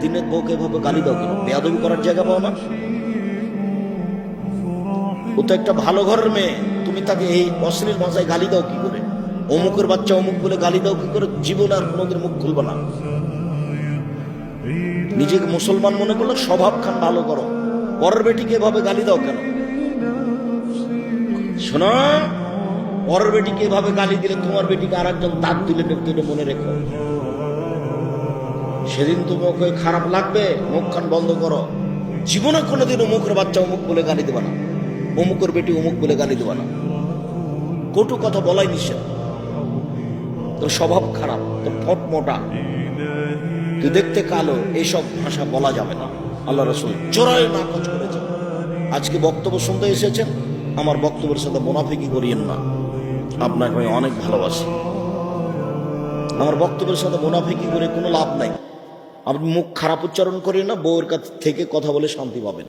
দিনের বউকে এভাবে গালি দাও কেন? বেয়াদবি করার জায়গা পাও না? ও তো একটা ভালো ঘরের মেয়ে। তুমি তাকে এই অশ্লীল ভাষায় গালি দাও কি করে? অমুকের বাচ্চা অমুক বলে গালি দাও কি করে? জীবন আর কোনোদিন মুখ খুলবে না। নিজেকে মুসলমান মনে করলে স্বভাব খান ভালো করো। পরের বেটিকে এভাবে গালি দাও কেন? শোনো, পরের বেটিকে এভাবে গালি দিলে তোমার বেটিকে আর একজন দাঁত তুলে এটা মনে রেখো। সেদিন তোমাকে খারাপ লাগবে মুখ খান বন্ধ করো। জীবনে কোনোদিন অমুকের বাচ্চা অমুক বলে গালি দেবা না। অমুকের বেটি অমুক বলে গালি দেবা না। কটু কথা বলাই নিষেধ। তোর স্বভাব খারাপ, তোর ঠোঁট মোটা। তুই দেখতে কালো, এইসব ভাষা বলা যাবে না। আল্লাহ রসুল চোরাই নাকচ করেছে আজকে বক্তব্য শুনতে এসেছেন, আমার বক্তব্যের সাথে মুনাফিকি করিয়েন না। আপনাকে আমি অনেক ভালোবাসি। আমার বক্তব্যের সাথে মুনাফিকি করে কোনো লাভ নাই। আপনি মুখ খারাপ উচ্চারণ করে না বউয়ের কাছ থেকে কথা বলে শান্তি পাবেন।